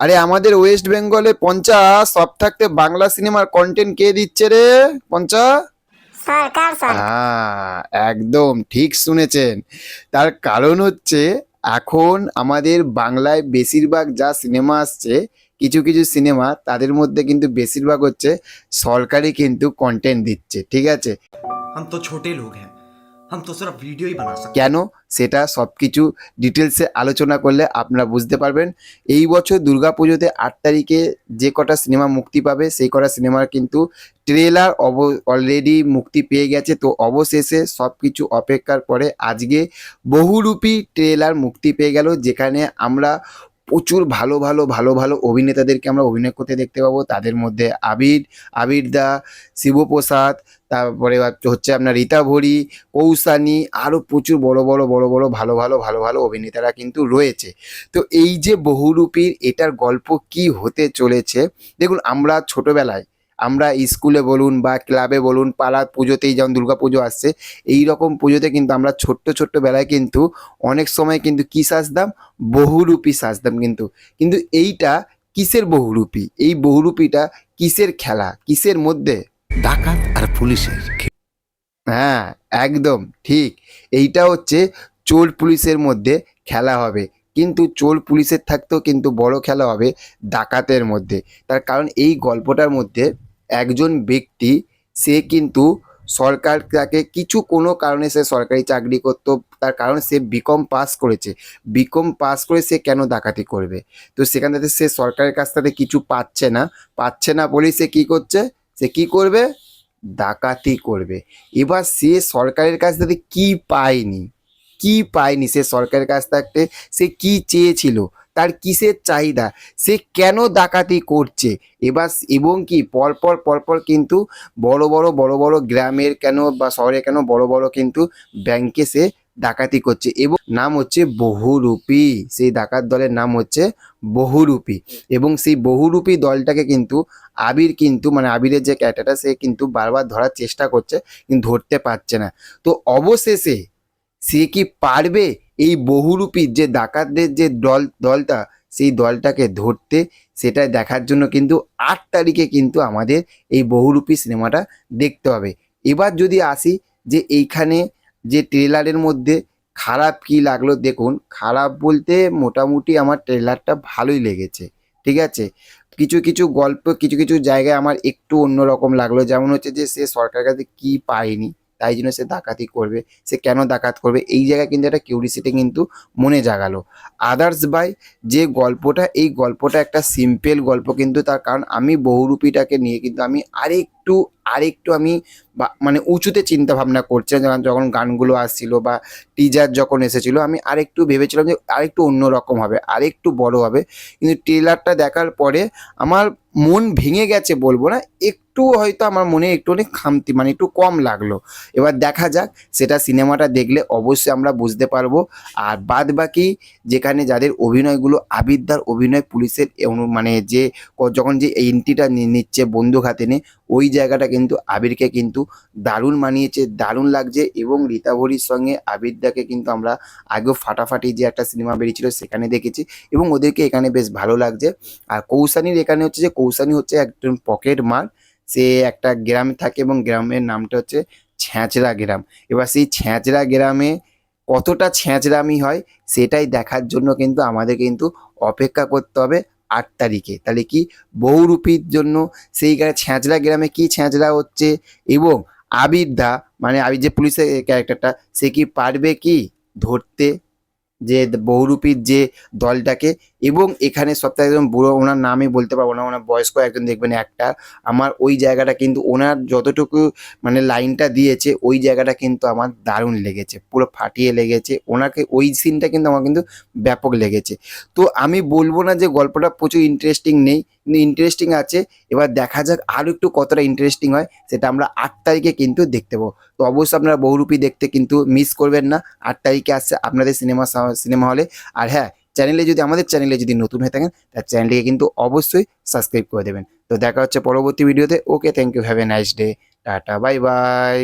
আরে আমাদের ওয়েস্ট বেঙ্গলে পঞ্চা সব থাকতে বাংলা সিনেমার কন্টেন্ট কে দিচ্ছে রে পঞ্চা সরকার স্যার হ্যাঁ একদম ঠিক শুনেছেন তার কারণ হচ্ছে এখন আমাদের বাংলায় বেশিরভাগ যা সিনেমা আসছে কিছু কিছু সিনেমা তাদের মধ্যে কিন্তু বেশিরভাগ হচ্ছে সরকারি কিন্তু কন্টেন্ট দিচ্ছে ঠিক আছে हम तो छोटे लोग हैं हम तो सिर्फ वीडियो ही बना सकते हैं কেন সেটা সব কিছু ডিটেলসে আলোচনা করলে আপনারা বুঝতে পারবেন এই বছর দুর্গাপুজোতে আট তারিখে যে কটা সিনেমা মুক্তি পাবে সেই কটা সিনেমার কিন্তু ট্রেলার অব অলরেডি মুক্তি পেয়ে গেছে তো অবশেষে সব কিছু অপেক্ষার পরে আজকে বহুরূপী ট্রেলার মুক্তি পেয়ে গেল যেখানে আমরা প্রচুর ভালো ভালো ভালো ভালো অভিনেতাদেরকে আমরা অভিনয় করতে দেখতে পাবো। তাদের মধ্যে আবির আবির দা শিবপ্রসাদ তারপরে হচ্ছে আপনার রীতা ভরি কৌসানি আরও প্রচুর বড় বড় বড় বড়, ভালো ভালো ভালো ভালো অভিনেতারা কিন্তু রয়েছে। তো এই যে বহুরূপীর এটার গল্প কি হতে চলেছে? দেখুন, আমরা ছোটবেলায় আমরা স্কুলে বলুন বা ক্লাবে বলুন পাড়া পুজোতেই যেমন দুর্গা পুজো আসছে এই রকম পুজোতে কিন্তু আমরা ছোট্ট ছোট্ট বেলায় কিন্তু অনেক সময় কিন্তু কী সাজতাম? বহুরূপী সাজতাম কিন্তু। কিন্তু এইটা কিসের বহুরূপী? এই বহুরূপীটা কিসের খেলা? কিসের মধ্যে? ডাকাত আর পুলিশের হ্যাঁ একদম ঠিক। এইটা হচ্ছে চোর পুলিশের মধ্যে খেলা হবে। কিন্তু চোর পুলিশের থাকতেও কিন্তু বড় খেলা হবে ডাকাতের মধ্যে। তার কারণ এই গল্পটার মধ্যে একজন ব্যক্তি, সে কিন্তু সরকার তাকে কিছু কোনো কারণে সে সরকারি চাকরি করতো, তার কারণ সে বিকম পাস করেছে। বিকম পাস করে সে কেন ডাকাতি করবে? তো সেখান থেকে সে সরকারের কাছ থেকে কিছু পাচ্ছে না। পাচ্ছে না বলেই সে কী করছে? সে কি করবে? ডাকাতি করবে। এবার সে সরকারের কাছ থেকে কি পায়নি? কি পায়নি সে সরকারের কাছ থেকে? সে কি চেয়েছিল? তার কিসের চাহিদা? সে কেন ডাকাতি করছে? এবার এবং কি? পরপর পরপর কিন্তু বড় বড় বড় বড় গ্রামের কেন বা শহরে কেন বড় বড় কিন্তু ব্যাংকে সে ডাকাতি করছে। এবং নাম হচ্ছে বহুরূপী। সেই ডাকাত দলের নাম হচ্ছে বহুরূপী। এবং সেই বহুরূপী দলটাকে কিন্তু আবির কিন্তু মানে আবিরের যে ক্যাটাটা, সে কিন্তু বারবার ধরার চেষ্টা করছে, কিন্তু ধরতে পারছে না। তো অবশেষে সে কি পারবে? এই বহুরূপী যে ডাকাতদের যে দল, দলটা, সেই দলটাকে ধরতে, সেটা দেখার জন্য কিন্তু আট তারিখে কিন্তু আমাদের এই বহুরূপী সিনেমাটা দেখতে হবে। এবার যদি আসি যে এইখানে যে ট্রেলারের মধ্যে খারাপ কি লাগল, দেখুন, খারাপ বলতে মোটামুটি আমার ট্রেলারটা ভালোই লেগেছে, ঠিক আছে? কিছু কিছু গল্প, কিছু কিছু জায়গায় আমার একটু অন্যরকম লাগল, যেমন হচ্ছে যে সে সরকারের কাছে কি পায়নি তাই জন্য সে ডাকাতি করবে, সে কেন ডাকাত করবে? এই জায়গায় কিন্তু একটা কিউরিসিটি কিন্তু মনে জাগালো। আদার্স বাই যে গল্পটা, এই গল্পটা একটা সিম্পল গল্প কিন্তু তার, কারণ আমি বহুরূপীটাকে নিয়ে কিন্তু আমি আরেকটু আরেকটু আমি মানে উঁচুতে চিন্তা ভাবনা করছে যখন গানগুলো আসছিল বা টিজার যখন এসেছিল, আমি আরেকটু ভেবেছিলাম যে আরেকটু অন্যরকম হবে, আরেকটু বড় হবে। কিন্তু ট্রেলারটা দেখার পরে আমার মন ভেঙে গেছে বলব না, একটু হয়তো আমার মনে একটু অনেক খামতি মানে একটু কম লাগল। এবার দেখা যাক, সেটা সিনেমাটা দেখলে অবশ্যই আমরা বুঝতে পারব। আর বাদ বাকি যেখানে যাদের অভিনয়গুলো আবিদ্যার অভিনয় পুলিশের মানে যে যখন যে এন্ট্রিটা নিচ্ছে বন্দুক হাতে নিয়ে ওই জায়গাটা কিন্তু আবিরকে কিন্তু দারুণ মানিয়েছে, দারুণ লাগছে এবং রীতা ভরির সঙ্গে আবিরদাকে কিন্তু আমরা আগেও ফাটাফাটি যে একটা সিনেমা বেরিয়েছিল সেখানে দেখেছি এবং ওদেরকে এখানে বেশ ভালো লাগছে। আর কৌশানির এখানে হচ্ছে যে কৌশানি হচ্ছে একজন পকেট মার। সে একটা গ্রামে থাকে এবং গ্রামের নামটা হচ্ছে ছ্যাঁচড়া গ্রাম। এবার সেই ছ্যাঁচড়া গ্রামে কতটা ছ্যাঁচড়ামি হয় সেটাই দেখার জন্য কিন্তু আমাদের কিন্তু অপেক্ষা করতে হবে। আট তারিখে। তাহলে কি বহুরূপীর জন্য সেইখানে ছ্যাঁচড়া গ্রামে কি ছ্যাঁচড়া হচ্ছে? এবং আবির দা মানে আবির যে পুলিশের ক্যারেক্টারটা সে কি পারবে কি ধরতে? যে বহুরূপীর যে দলটাকে এবং এখানে সপ্তাহে একজন বুড়ো, ওনার নামই বলতে পারব না, ওনার বয়স্ক একজন দেখবেন একটা। আমার ওই জায়গাটা কিন্তু ওনার যতটুকু মানে লাইনটা দিয়েছে, ওই জায়গাটা কিন্তু আমার দারুণ লেগেছে, পুরো ফাটিয়ে লেগেছে। ওনাকে ওই সিনটা কিন্তু আমার কিন্তু ব্যাপক লেগেছে। তো আমি বলব না যে গল্পটা প্রচুর ইন্টারেস্টিং নেই, কিন্তু ইন্টারেস্টিং আছে। এবার দেখা যাক আরও একটু কতটা ইন্টারেস্টিং হয়, সেটা আমরা আট তারিখে কিন্তু দেখতে পাবো। তো অবশ্যই আপনারা বহুরূপী দেখতে কিন্তু মিস করবেন না। আট তারিখে আসছে আপনাদের সিনেমা সিনেমা হলে আর হ্যাঁ চ্যানেলে যদি আমাদের চ্যানেলে যদি নতুন হয়ে থাকেন, তার চ্যানেলটিকে কিন্তু অবশ্যই সাবস্ক্রাইব করে দেবেন। তো দেখা হচ্ছে পরবর্তী ভিডিওতে okay thank you have a nice day tata bye bye